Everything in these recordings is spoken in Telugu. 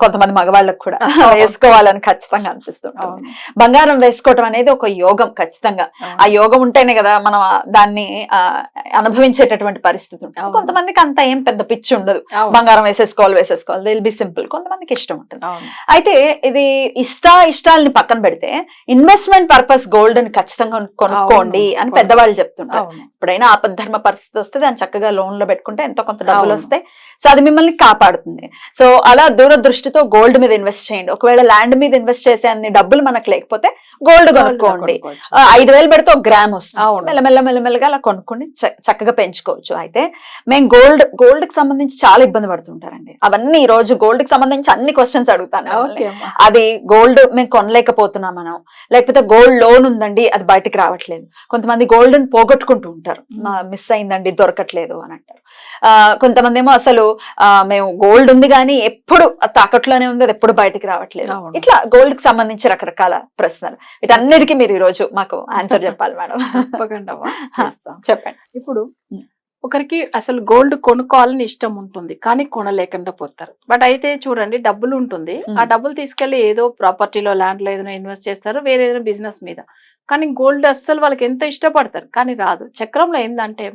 కొంతమంది మగవాళ్ళకి కూడా వేసుకోవాలని ఖచ్చితంగా అనిపిస్తుంటుంది. అవును, బంగారం వేసుకోవటం అనేది ఒక యోగం ఖచ్చితంగా. ఆ యోగం ఉంటేనే కదా మనం దాన్ని అనుభవించేటటువంటి పరిస్థితి ఉంటుంది. కొంతమందికి అంత ఏం పెద్ద పిచ్చి ఉండదు. బంగారం వేసేసుకోవాలి వేసేసుకోవాలి. దిల్ బి సింపుల్ కొంతమందికి ఇష్టం ఉంటుంది. అయితే ఇది ఇష్ట ఇష్టాలని పక్కన పెడితే ఇన్వెస్ట్మెంట్ పర్పస్ గోల్డ్ని ఖచ్చితంగా కొనుక్కోండి అని పెద్దవాళ్ళు చెప్తుంటారు. ఎప్పుడైనా ఆపద్ధర్మ పరిస్థితి వస్తే దాన్ని చక్కగా లోన్లో పెట్టుకుంటే ఎంతో కొంత డబ్బులు. వస్తాయి. సో అది మిమ్మల్ని కాపాడుతుంది. సో అలా దూరదృష్టితో గోల్డ్ మీద ఇన్వెస్ట్ చేయండి. ఒకవేళ ల్యాండ్ మీద ఇన్వెస్ట్ చేసే అన్ని డబ్బులు మనకు లేకపోతే గోల్డ్ కొనుక్కోండి. ఐదు వేలు పెడితే ఒక గ్రామ్ వస్తుంది. మెల్లమెల్ల మెల్లమెల్లగా అలా కొనుక్కొని చక్కగా పెంచుకోవచ్చు. అయితే మేము గోల్డ్ గోల్డ్కి సంబంధించి చాలా ఇబ్బంది పడుతుంటారండి. అవన్నీ ఈ రోజు గోల్డ్కి సంబంధించి అన్ని క్వశ్చన్స్ అడుగుతాను. అది గోల్డ్ మేము కొనలేకపోతున్నాం మనం. లేకపోతే గోల్డ్ లోన్ ఉందండి అది బయటికి రావట్లేదు. కొంతమంది గోల్డ్ పోగొట్టుకుంటూ ఉంటారు. మిస్ అయిందండి దొరకట్లేదు అని అంటారు. కొంతమంది ఏమో అసలు మేము గోల్డ్ ఉంది కానీ ఎప్పుడు తాకట్లోనే ఉంది అది ఎప్పుడు బయటికి రావట్లేదు. ఇట్లా గోల్డ్కి సంబంధించి రకరకాల ప్రశ్నలు. వీటన్నిటికీ మీరు ఈ రోజు మాకు ఆన్సర్ చెప్పాలి మేడం. తప్పకుండా. చెప్పండి. ఇప్పుడు. ఒకరికి అసలు గోల్డ్ కొనుక్కోవాలని ఇష్టం ఉంటుంది కానీ కొనలేకుండా పోతారు. బట్ అయితే చూడండి డబ్బులు ఉంటుంది. ఆ డబ్బులు తీసుకెళ్ళి ఏదో ప్రాపర్టీలో ల్యాండ్లో ఏదైనా ఇన్వెస్ట్ చేస్తారు వేరే ఏదైనా బిజినెస్ మీద. కానీ గోల్డ్ అస్సలు వాళ్ళకి ఎంత ఇష్టపడతారు? కానీ రాదు. చక్రంలో ఏంటంటే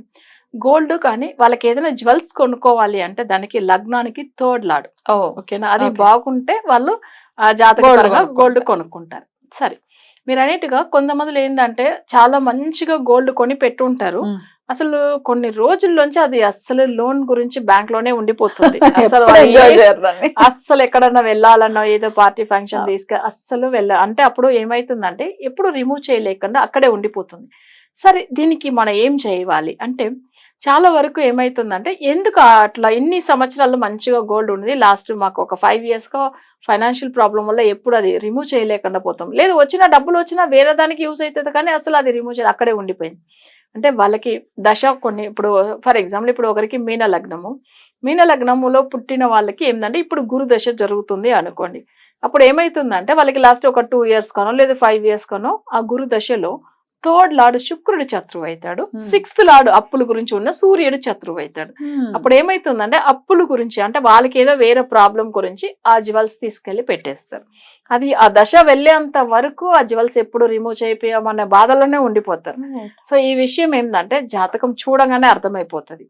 గోల్డ్ కానీ వాళ్ళకి ఏదైనా జ్యువెల్స్ కొనుక్కోవాలి అంటే దానికి లగ్నానికి థర్డ్ లాడ్ ఓకేనా అది. బాగుంటే వాళ్ళు ఆ జాతక Gold పరంగా కొనుక్కుంటారు. గోల్డ్ కొనుక్కుంటారు సరే మీరు అనేట్టుగా కొంతమంది ఏంటంటే చాలా మంచిగా గోల్డ్ కొని పెట్టుంటారు. అసలు కొన్ని రోజుల్లోంచి అది అస్సలు లోన్ గురించి బ్యాంక్లోనే ఉండిపోతుంది అసలు. అస్సలు ఎక్కడన్నా వెళ్ళాలన్నా ఏదో పార్టీ ఫంక్షన్. తీసుకు అస్సలు వెళ్ళ అంటే అప్పుడు ఏమైతుందంటే ఎప్పుడు రిమూవ్ చేయలేకుండా అక్కడే ఉండిపోతుంది. సరే దీనికి మనం ఏం చేయాలి అంటే చాలా వరకు ఏమైతుందంటే ఎందుకు అట్లా ఇన్ని సంవత్సరాలు మంచిగా గోల్డ్ ఉంది లాస్ట్ మాకు ఒక ఫైవ్ ఇయర్స్గా ఫైనాన్షియల్ ప్రాబ్లం వల్ల ఎప్పుడు అది రిమూవ్ చేయలేకుండా పోతాం. లేదు వచ్చిన డబ్బులు వచ్చినా వేరే దానికి యూజ్ అవుతుంది కానీ అసలు అది రిమూవ్ చేయాలి అక్కడే ఉండిపోయింది. అంటే వాళ్ళకి దశ కొన్ని ఇప్పుడు ఫర్ ఎగ్జాంపుల్ ఇప్పుడు ఒకరికి మీన లగ్నము. మీన లగ్నములో పుట్టిన వాళ్ళకి ఏంటంటే ఇప్పుడు గురు దశ జరుగుతుంది అనుకోండి. అప్పుడు ఏమైతుందంటే వాళ్ళకి లాస్ట్ ఒక టూ ఇయర్స్ కనో లేదా ఫైవ్ ఇయర్స్ కనో ఆ గురు దశలో థర్డ్ లాడు శుక్రుడు శత్రువు అవుతాడు Hmm. సిక్స్త్ లాడు అప్పుల గురించి ఉన్న సూర్యుడు శత్రువు అవుతాడు ఉమ్. అప్పుడు ఏమైతుందంటే అప్పుల గురించి అంటే వాళ్ళకి ఏదో వేరే ప్రాబ్లం గురించి ఆ జ్యువెల్స్ తీసుకెళ్ళి పెట్టేస్తారు. అది ఆ దశ వెళ్ళేంత వరకు ఆ జ్యువెల్స్ ఎప్పుడు రిమూవ్ చేయిపోయామన్న బాధలోనే ఉండిపోతారు. సో ఈ విషయం ఏంటంటే జాతకం చూడగానే అర్థమైపోతుంది.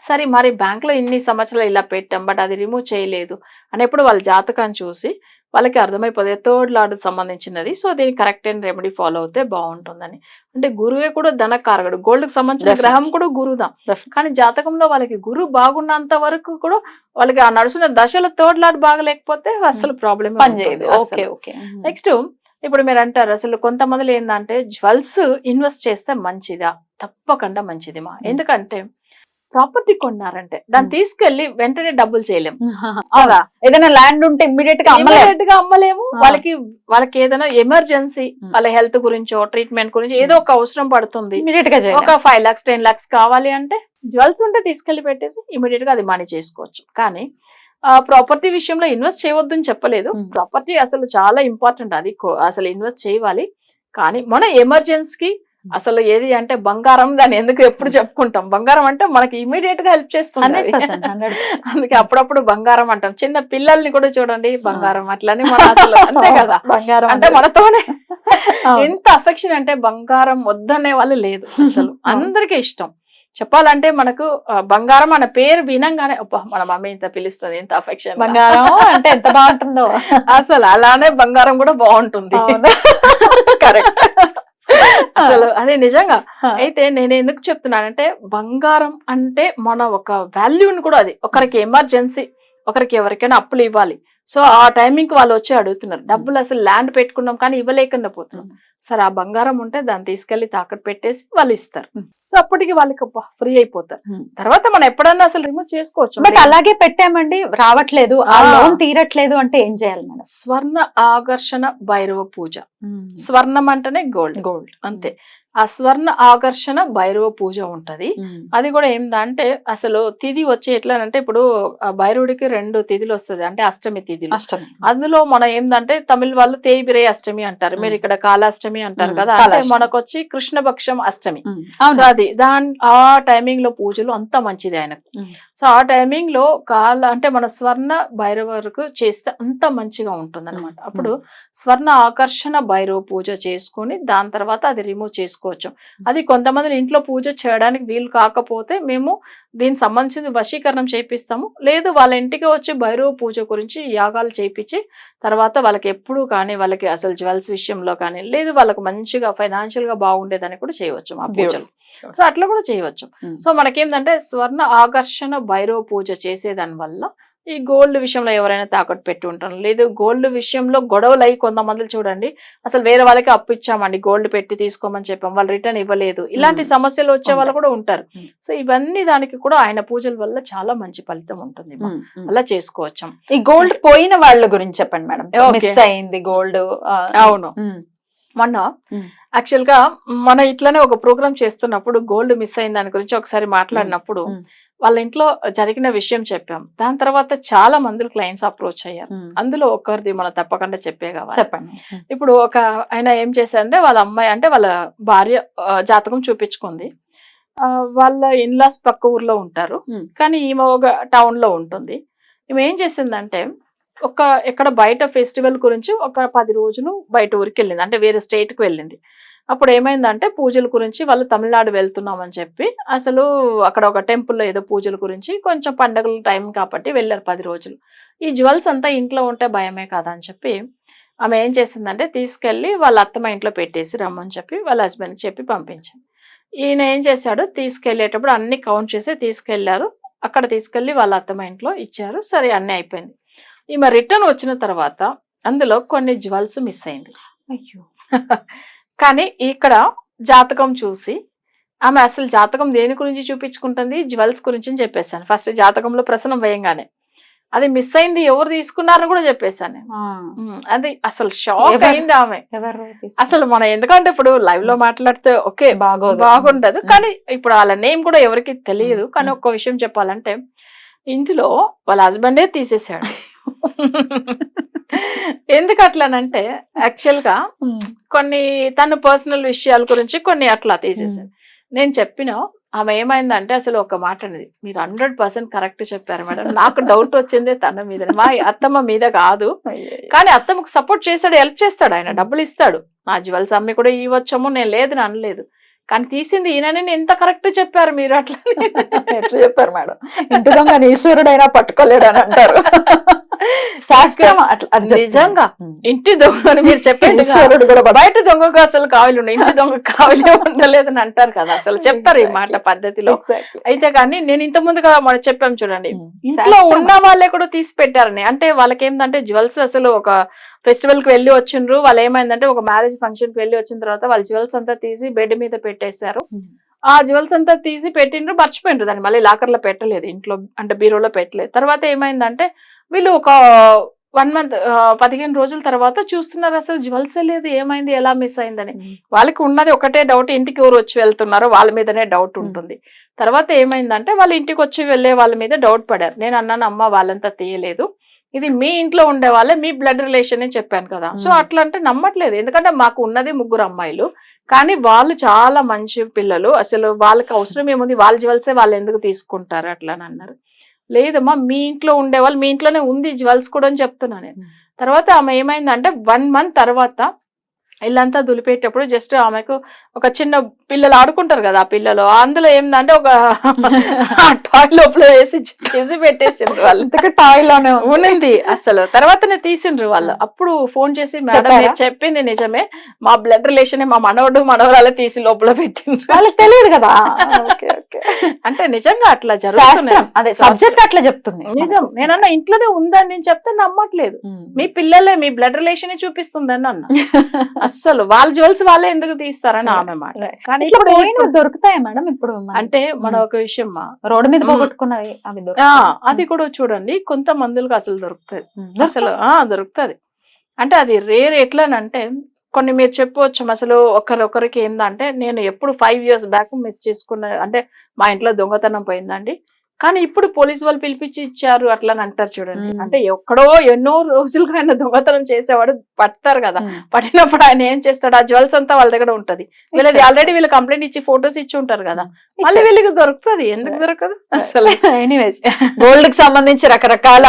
సరే మరి బ్యాంక్లో ఇన్ని సంవత్సరాలు ఇలా పెట్టాం బట్ అది రిమూవ్ చేయలేదు అనేప్పుడు వాళ్ళ జాతకాన్ని చూసి వాళ్ళకి అర్థమైపోతుంది థర్డ్ లార్డ్ సంబంధించినది. సో దీనికి కరెక్ట్ అయిన రెమెడీ ఫాలో అవుతే బాగుంటుందని. అంటే గురువే కూడా ధనకారకుడు. గోల్డ్కి సంబంధించిన. గ్రహం కూడా గురుదాం Definitely. కానీ జాతకంలో వాళ్ళకి గురు బాగున్నంత వరకు కూడా వాళ్ళకి ఆ నడుస్తున్న దశలో థర్డ్ లార్డ్ బాగలేకపోతే అసలు ప్రాబ్లమ్ నెక్స్ట్ ఇప్పుడు మీరు అంటారు అసలు కొంతమందిలో ఏంటంటే జ్యువెల్స్ ఇన్వెస్ట్ చేస్తే మంచిదా? తప్పకుండా మంచిది మా. ఎందుకంటే ప్రాపర్టీ కొన్నారంటే దాన్ని. తీసుకెళ్ళి వెంటనే డబ్బులు చేయలేం. అవునా? ఏదైనా ల్యాండ్ ఉంటే ఇమ్మీడియట్గా Immediate గా అమ్మలేము. వాళ్ళకి వాళ్ళకి ఏదైనా ఎమర్జెన్సీ. వాళ్ళ హెల్త్ గురించో ట్రీట్మెంట్ గురించి ఏదో ఒక అవసరం పడుతుంది. ఇమ్మీడియట్గా ఒక ఫైవ్ లాక్స్ టెన్ లాక్స్ కావాలి అంటే జ్యువెల్స్ ఉంటే తీసుకెళ్ళి పెట్టేసి ఇమీడియట్గా అది మనీ చేసుకోవచ్చు. కానీ ప్రాపర్టీ విషయంలో ఇన్వెస్ట్ చేయవద్దని చెప్పలేదు. Hmm. ప్రాపర్టీ అసలు చాలా ఇంపార్టెంట్. అది అసలు ఇన్వెస్ట్ చేయాలి. కానీ మన ఎమర్జెన్సీకి అసలు ఏది అంటే బంగారం దాన్ని ఎందుకు ఎప్పుడు చెప్పుకుంటాం? బంగారం అంటే మనకి ఇమీడియట్గా హెల్ప్ చేస్తుంది అందుకే అప్పుడప్పుడు బంగారం అంటాం. చిన్న పిల్లల్ని కూడా చూడండి బంగారం అట్లని మన అసలు అంతే కదా. బంగారం అంటే మనతోనే. ఎంత అఫెక్షన్ అంటే బంగారం వద్దనే వాళ్ళు లేదు అసలు. అందరికీ ఇష్టం. చెప్పాలంటే మనకు బంగారం అన్న పేరు వినంగానే మన మమ్మీ ఇంత పిలుస్తుంది ఎంత అఫెక్షన్ బంగారం అంటే ఎంత బాగుంటుందో. అసలు అలానే బంగారం కూడా బాగుంటుంది. కరెక్ట్ అసలు అదే నిజంగా. అయితే నేను ఎందుకు చెప్తున్నానంటే బంగారం అంటే మన ఒక వాల్యూని కూడా అది. ఒకరికి ఎమర్జెన్సీ ఒకరికి ఎవరికైనా అప్పులు ఇవ్వాలి. సో ఆ టైమింగ్ వాళ్ళు వచ్చి అడుగుతున్నారు. డబ్బులు అసలు ల్యాండ్ పెట్టుకున్నాం కానీ ఇవ్వలేకుండా పోతున్నాం. సరే ఆ బంగారం ఉంటే దాన్ని తీసుకెళ్ళి తాకట్టు పెట్టేసి వాళ్ళు ఇస్తారు. సో అప్పటికి వాళ్ళకి ఫ్రీ అయిపోతారు. తర్వాత మనం ఎప్పుడన్నా అసలు రిమూవ్ చేసుకోవచ్చు. బట్ అలాగే పెట్టామండి రావట్లేదు. ఆ ఆ. లోన్ తీరట్లేదు అంటే ఏం చేయాలి మేడం? స్వర్ణ ఆకర్షణ భైరవ పూజ. స్వర్ణం అంటేనే గోల్డ్ గోల్డ్ అంతే. ఆ స్వర్ణ ఆకర్షణ భైరవ పూజ ఉంటది. అది కూడా ఏందంటే అసలు తిథి వచ్చి ఎట్లా అంటే ఇప్పుడు భైరవుడికి రెండు తిథులు వస్తుంది. అంటే అష్టమి తిథులు. అష్టమి. అందులో మనం ఏందంటే తమిళ వాళ్ళు తేయిబిరే అష్టమి అంటారు. మీరు. ఇక్కడ కాలాష్టమి అంటారు. కదా? అంటే. మనకు వచ్చి కృష్ణపక్షం అష్టమి. సో అది దాని ఆ టైమింగ్లో పూజలు అంత మంచిది ఆయనకు. సో ఆ టైమింగ్లో కాల అంటే మన స్వర్ణ భైరవ వరకు చేస్తే అంత మంచిగా ఉంటుంది అప్పుడు స్వర్ణ ఆకర్షణ భైరవ పూజ చేసుకొని దాని తర్వాత అది రిమూవ్ చేసుకోవచ్చు. అది కొంతమంది ఇంట్లో పూజ చేయడానికి వీలు కాకపోతే మేము దీనికి సంబంధించిన వశీకరణం చేపిస్తాము. లేదు వాళ్ళ ఇంటికి వచ్చి భైరవ పూజ గురించి యాగాలు చేపించి తర్వాత వాళ్ళకి ఎప్పుడు కానీ వాళ్ళకి అసలు జ్యువెల్స్ విషయంలో కానీ లేదు వాళ్ళకి మంచిగా ఫైనాన్షియల్గా బాగుండేదని కూడా చేయవచ్చు మా పూజలు. సో అట్లా కూడా చేయవచ్చు. సో మనకేంటంటే స్వర్ణ ఆకర్షణ భైరవ పూజ చేసేదాని వల్ల ఈ గోల్డ్ విషయంలో ఎవరైనా తాకట్టు పెట్టి ఉంటారు లేదు గోల్డ్ విషయంలో గొడవలు అయ్యి కొంతమంది చూడండి అసలు వేరే వాళ్ళకి అప్పు ఇచ్చామండి గోల్డ్ పెట్టి తీసుకోమని చెప్పాం వాళ్ళు రిటర్న్ ఇవ్వలేదు ఇలాంటి. సమస్యలు వచ్చే వాళ్ళు. కూడా ఉంటారు. సో ఇవన్నీ దానికి కూడా ఆయన పూజల వల్ల చాలా మంచి ఫలితం ఉంటుంది. అలా చేసుకోవచ్చు ఈ గోల్డ్ పోయిన వాళ్ళ గురించి చెప్పండి మేడం. మిస్ అయింది గోల్డ్ అవును మొన్న. యాక్చువల్గా మన ఇట్లానే ఒక ప్రోగ్రామ్ చేస్తున్నప్పుడు గోల్డ్ మిస్ అయిన దాని గురించి ఒకసారి మాట్లాడినప్పుడు. వాళ్ళ ఇంట్లో జరిగిన విషయం చెప్పాం. దాని తర్వాత చాలా మంది క్లయింట్స్ అప్రోచ్ అయ్యారు. అందులో ఒకరిది మనం తప్పకుండా చెప్పే కావాలి. చెప్పండి. ఇప్పుడు ఒక ఆయన ఏం చేశారంటే వాళ్ళ అమ్మాయి అంటే వాళ్ళ భార్య జాతకం చూపించుకుంది. వాళ్ళ ఇన్లాస్ పక్క ఊర్లో ఉంటారు. కానీ ఈమె ఒక టౌన్లో ఉంటుంది. ఈమె ఏం చేసిందంటే ఒక ఎక్కడ బయట ఫెస్టివల్ గురించి ఒక పది రోజులు బయట ఊరికి వెళ్ళింది. అంటే వేరే స్టేట్కి వెళ్ళింది. అప్పుడు ఏమైందంటే పూజల గురించి వాళ్ళు తమిళనాడు వెళ్తున్నామని చెప్పి అసలు అక్కడ ఒక టెంపుల్లో ఏదో పూజల గురించి కొంచెం పండగల టైం కాబట్టి వెళ్ళారు పది రోజులు. ఈ జ్యువెల్స్ అంతా ఇంట్లో ఉంటే భయమే కదా అని చెప్పి ఆమె ఏం చేసిందంటే తీసుకెళ్ళి వాళ్ళ అత్తమ్మ ఇంట్లో పెట్టేసి రమ్మని చెప్పి వాళ్ళ హస్బెండ్కి చెప్పి పంపించింది. ఈయన ఏం చేశాడు? తీసుకెళ్ళేటప్పుడు అన్ని కౌంట్ చేసి తీసుకెళ్ళారు. అక్కడ తీసుకెళ్ళి వాళ్ళ అత్తమ్మ ఇంట్లో ఇచ్చారు. సరే అన్నీ అయిపోయింది. ఈమె రిటర్న్ వచ్చిన తర్వాత అందులో కొన్ని జ్యువెల్స్ మిస్ అయింది. అయ్యో. కానీ ఇక్కడ జాతకం చూసి ఆమె అసలు జాతకం దేని గురించి చూపించుకుంటుంది? జ్యువెల్స్ గురించి అని చెప్పేశాను. ఫస్ట్ జాతకంలో ప్రసనం వేయంగానే. అది మిస్ అయింది ఎవరు తీసుకున్నారని కూడా చెప్పేశాను. అది అసలు షాక్? అయింది ఆమె. అసలు మనం ఎందుకంటే ఇప్పుడు లైవ్లో మాట్లాడితే ఓకే బాగోదు. బాగుండదు. కానీ ఇప్పుడు వాళ్ళ నేమ్ కూడా ఎవరికి తెలియదు. కానీ. ఒక్క విషయం చెప్పాలంటే ఇందులో వాళ్ళ హస్బెండే తీసేసాడు ఎందుకు అట్లానంటే యాక్చువల్గా ఉమ్, కొన్ని తన పర్సనల్ విషయాల గురించి కొన్ని అట్లా తీసేసాడు నేను చెప్పిన ఆమె ఏమైందంటే అసలు ఒక మాట అనేది మీరు హండ్రెడ్ పర్సెంట్ కరెక్ట్ చెప్పారు మేడం. నాకు డౌట్ వచ్చింది తన మీద మా అత్తమ్మ మీద కాదు. కానీ అత్తమ్మకు సపోర్ట్ చేస్తాడు హెల్ప్ చేస్తాడు ఆయన. డబ్బులు ఇస్తాడు. నా జ్యువెల్స్ అమ్మి కూడా ఇవ్వచ్చేమో. నేను లేదు అని అనలేదు. కానీ తీసింది ఈయనని. ఎంత కరెక్ట్ చెప్పారు మీరు అట్లా ఎట్లా చెప్పారు మేడం? ఇంటి దొంగ ఈశ్వరుడైనా పట్టుకోలేడు అని అంటారు. శాస్త్రం. నిజంగా. ఇంటి దొంగ మీరు చెప్పండి బయట దొంగకు అసలు కావాలి ఉండే ఇంటి దొంగ కావాలి ఉండలేదని అంటారు కదా అసలు చెప్తారు ఈ మాట పద్ధతిలో. అయితే కానీ నేను ఇంత ముందుగా మనం చెప్పాం చూడండి. ఇంట్లో. ఉన్న వాళ్ళే కూడా తీసి పెట్టారని అంటే వాళ్ళకి ఏంటంటే జ్యువెల్స్ అసలు ఒక ఫెస్టివల్కి వెళ్ళి వచ్చిండ్రు వాళ్ళు ఏమైందంటే ఒక మ్యారేజ్ ఫంక్షన్కి వెళ్ళి వచ్చిన తర్వాత వాళ్ళ జ్యువెల్స్ అంతా తీసి బెడ్ మీద పెట్టేశారు. ఆ జ్యువెల్స్ అంతా తీసి పెట్టిండ్రు మర్చిపోయిండ్రు దాన్ని మళ్ళీ లాకర్లో పెట్టలేదు ఇంట్లో అంటే బీరోలో పెట్టలేదు తర్వాత ఏమైందంటే వీళ్ళు ఒక వన్ మంత్ పదిహేను రోజుల తర్వాత చూస్తున్నారు అసలు జ్యువెల్స్ లేదు ఏమైంది ఎలా మిస్ అయిందని. వాళ్ళకి ఉన్నది ఒకటే డౌట్ ఇంటికి ఎవరు వచ్చి వెళ్తున్నారో వాళ్ళ మీదనే డౌట్ ఉంటుంది. తర్వాత ఏమైందంటే వాళ్ళ ఇంటికి వచ్చి వెళ్ళే వాళ్ళ మీద డౌట్ పడారు. నేను అన్నాను అమ్మ వాళ్ళంతా తీయలేదు. ఇది మీ ఇంట్లో ఉండే వాళ్ళే మీ బ్లడ్ రిలేషన్ అని చెప్పాను కదా. సో. అట్లా అంటే నమ్మట్లేదు. ఎందుకంటే మాకు ఉన్నది ముగ్గురు అమ్మాయిలు. కానీ వాళ్ళు చాలా మంచి పిల్లలు. అసలు వాళ్ళకి అవసరం ఏముంది? వాళ్ళ జ్యువెల్సే వాళ్ళు ఎందుకు తీసుకుంటారు? అట్లా అని అన్నారు. లేదమ్మా మీ ఇంట్లో ఉండే వాళ్ళు మీ ఇంట్లోనే ఉంది జ్యువెల్స్ కూడా అని చెప్తున్నాను నేను. తర్వాత ఆమె ఏమైందంటే వన్ మంత్ తర్వాత ఇల్లంతా దులిపేటప్పుడు జస్ట్ ఆమెకు ఒక చిన్న పిల్లలు ఆడుకుంటారు కదా పిల్లలు. అందులో ఏందంటే ఒక టాయ్ లోపల వేసి చేసి పెట్టేసిండ్రు వాళ్ళు. టాయ్లోనే. ఉన్నింది అసలు. తర్వాతనే తీసిండ్రు వాళ్ళు. అప్పుడు ఫోన్ చేసి మేడం చెప్పింది నిజమే. మా బ్లడ్ రిలేషన్ మా మనవడు మనవరాలే తీసి లోపల పెట్టిండ్రు. వాళ్ళకి తెలియదు కదా. అంటే నిజంగా అట్లా అదే సబ్జెక్ట్ అట్లా చెప్తుంది. నిజం. నేనన్నా ఇంట్లోనే ఉందని నేను చెప్తే నమ్మట్లేదు. మీ పిల్లలే మీ బ్లడ్ రిలేషన్ చూపిస్తుందని అన్న. అస్సలు వాళ్ళ జ్యువెల్స్ వాళ్ళే ఎందుకు తీస్తారని ఆమె మాట. కానీ ఇప్పుడు పోయినవి దొరుకుతాయా మేడం ఇప్పుడు అంటే మన ఒక విషయం రోడ్డు మీద. పోగొట్టుకున్నవి అవి అది కూడా చూడండి. కొంత మందులకు అసలు దొరుకుతుంది. అసలు ఆ దొరుకుతుంది. అంటే అది రేర్ ఎట్లానంటే కొన్ని మీరు చెప్పవచ్చు అసలు ఒకరొకరికి ఏందంటే నేను ఎప్పుడు ఫైవ్ ఇయర్స్ బ్యాక్ మిస్ చేసుకున్న అంటే మా ఇంట్లో దొంగతనం పోయిందండి. కానీ ఇప్పుడు పోలీస్ వాళ్ళు పిలిపించి ఇచ్చారు అట్లా అని అంటారు చూడండి. అంటే ఎక్కడో ఎన్నో రోజులుగా ఆయన దొంగతనం చేసేవాడు పడతారు కదా. పడినప్పుడు ఆయన ఏం చేస్తాడు? ఆ జ్యువెల్స్ అంతా వాళ్ళ దగ్గర ఉంటది. వీళ్ళది. ఆల్రెడీ వీళ్ళు కంప్లైంట్ ఇచ్చి ఫోటోస్ ఇచ్చి ఉంటారు కదా. మళ్ళీ. వీళ్ళకి దొరుకుతుంది. ఎందుకు దొరకదు? అసలు ఎనీవేస్ గోల్డ్కి సంబంధించి రకరకాల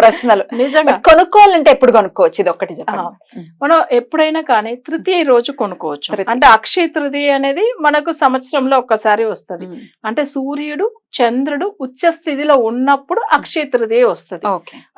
ప్రశ్నలు. నిజంగా. కొనుక్కోవాలంటే ఎప్పుడు కొనుక్కోవచ్చు? ఇది చెప్పండి. మనం ఎప్పుడైనా కానీ తృతీయ రోజు కొనుక్కోవచ్చు. అంటే అక్షయ తృతీయ అనేది మనకు సంవత్సరంలో ఒక్కసారి వస్తది. అంటే సూర్యుడు చంద్రుడు ఉచ్చ స్థితిలో ఉన్నప్పుడు అక్షయ తృతీయ వస్తది.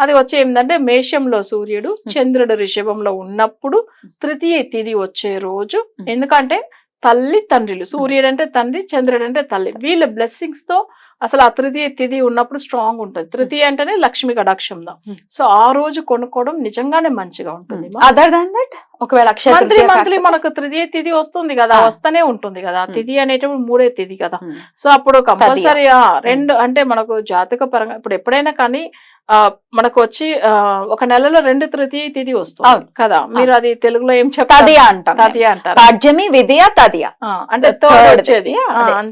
అది వచ్చి ఏంటంటే మేషంలో సూర్యుడు చంద్రుడు రిషభంలో ఉన్నప్పుడు తృతీయ తిథి వచ్చే రోజు. ఎందుకంటే తల్లి తండ్రిలు సూర్యుడు అంటే తండ్రి చంద్రుడు అంటే తల్లి వీళ్ళ బ్లెస్సింగ్స్తో అసలు ఆ తృతీయ తిథి ఉన్నప్పుడు స్ట్రాంగ్ ఉంటుంది తృతీయ అంటేనే లక్ష్మి కటాక్షంలో Hmm. సో ఆ రోజు కొనుక్కోవడం నిజంగానే మంచిగా ఉంటుంది. అదర్ దాన్ దట్ ఒకవేళ మంత్లీ మంత్లీ మనకు తృతీయ తిథి వస్తుంది కదా. వస్తూనే ఉంటుంది కదా. తిథి అనేటప్పుడు మూడే తిథి కదా. సో అప్పుడు కంపల్సరీ రెండు అంటే మనకు జాతక పరంగా ఇప్పుడు ఎప్పుడైనా కానీ మనకు వచ్చి ఒక నెలలో రెండు తృతీయ తిథి వస్తుంది. కదా మీరు అది తెలుగులో ఏం చెప్తారు తదియ అంటారు పాడ్యమి తదియ అంటే వచ్చేది.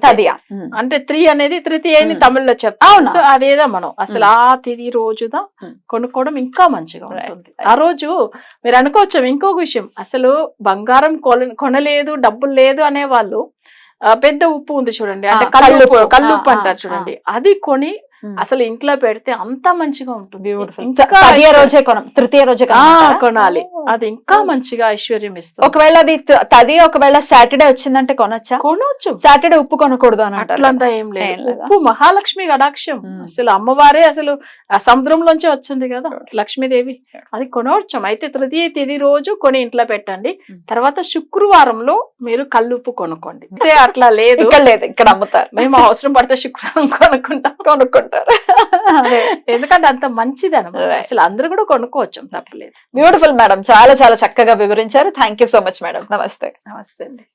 తదియ. అంటే త్రీ అనేది తృతీయ అని. తమిళ్ళో చెప్తాం? సో అదేదా మనం అసలు ఆ తిథి రోజుదా. కొనుక్కోవడం ఇంకా మంచిగా. ఉంటుంది ఆ రోజు మీరు అనుకోవచ్చు ఇంకొక విషయం అసలు బంగారం కొన- కొనలేదు డబ్బులు లేదు అనే వాళ్ళు పెద్ద ఉప్పు ఉంది చూడండి అంటే కల్లుప్పు. కల్లుప్పు ఆ, అంటారు చూడండి అది కొని. అసలు ఇంట్లో పెడితే అంత మంచిగా ఉంటుంది. బ్యూటిఫుల్ రోజే కొనం తృతీయ రోజే? కొనాలి. ఓ. అది ఇంకా మంచిగా ఐశ్వర్యం ఇస్తుంది. ఒకవేళ అది త- తదియ ఒకవేళ సాటర్డే వచ్చిందంటే కొనొచ్చా? కొనవచ్చు సాటర్డే ఉప్పు కొనకూడదు అని అట్లంతా ఏం లేదు? ఉప్పు మహాలక్ష్మి కటాక్షం. మ్మ్. అసలు అమ్మవారే అసలు ఆ సముద్రంలోంచి వచ్చింది కదా లక్ష్మీదేవి. అది కొనవచ్చు. అయితే తృతీయ తిథి రోజు కొని ఇంట్లో పెట్టండి. తర్వాత శుక్రవారంలో మీరు కల్లుప్పు కొనుక్కోండి. అట్లా లేదు. ఇక్కడ లేదు ఇక్కడ అమ్ముతారు. మేము అవసరం పడితే శుక్రవారం కొనుక్కుంటాం. కొనుక్కుంటారు ఎందుకంటే అంత మంచిది అనమాట. అసలు అందరూ కూడా కొనుక్కోవచ్చు తప్పలేదు. బ్యూటిఫుల్ మేడం చాలా చాలా చక్కగా వివరించారు. Thank you so much madam నమస్తే నమస్తే అండి.